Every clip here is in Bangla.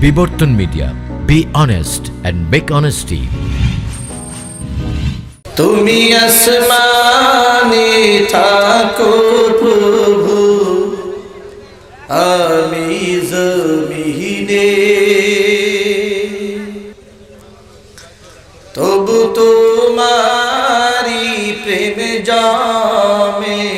Bibartan media be honest and make honesty তুমি আসমানে থাকো প্রভু। আমি জমিনে। তবু তোমারি প্রেম জামে।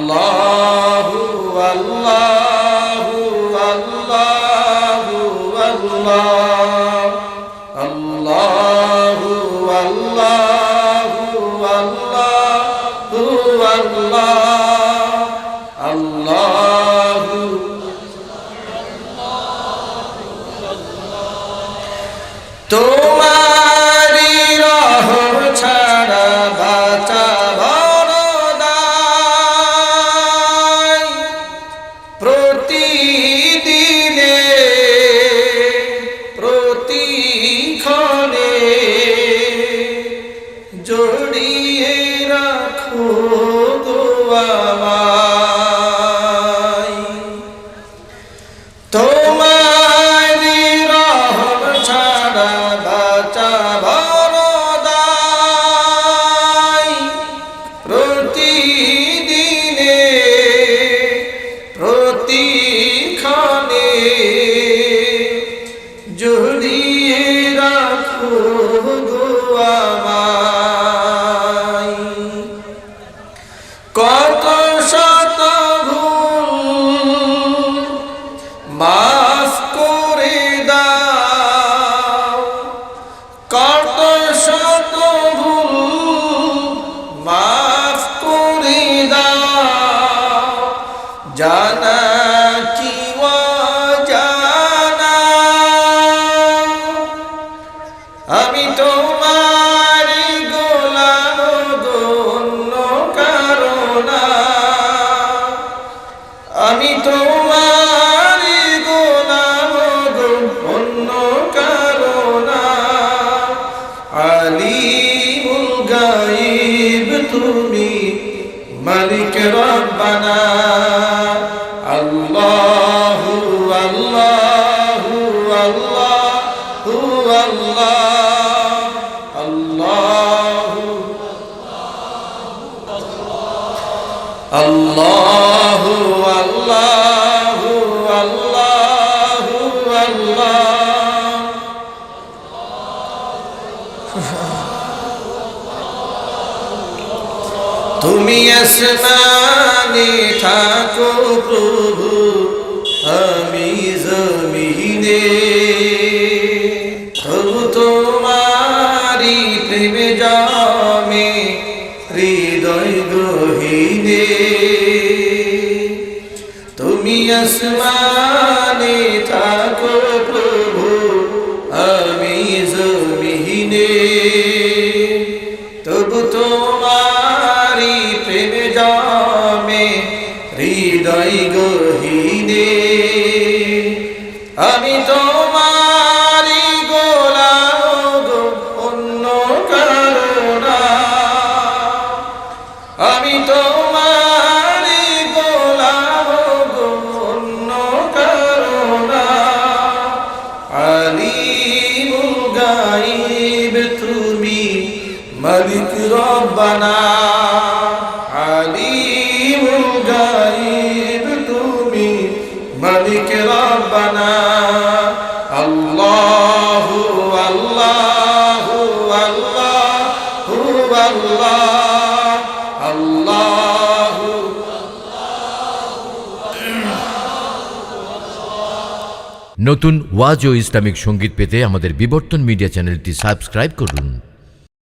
আল্লাহ আল্লাহু আল্লাহু আল্লাহু। আল্লাহ আল্লাহু আল্লাহু আল্লাহু। আল্লাহ তোমারি প্রতিদিনে প্রতিক্ষণে জড়িয়ে রাখো। তোমার গোলাম গণ্য কারণা আলিমুল গাইব তুমি, মালিক রব্বানা। আল্লাহু আল্লাহু আল্লাহু আল্লাহ। আল্লাহু আল্লাহু। তুমি আসমানে থাকো প্রভু, আমি জমিনে। তবু তোমারি প্রেমে জামে, হৃদয় গহিনে। তুমি আসমানে থাকো প্রভু, আমি জমিনে। জিন্দি আমি তোমারি গোলাম অন্য কারণা। আমি তোমারি গোলাম অন্য কারণা। আলী গাইব তুমি, মালিক রব্বানা। নতুন ওয়াজ ও ইসলামিক সংগীত পেতে আমাদের বিবর্তন মিডিয়া চ্যানেলটি সাবস্ক্রাইব করুন।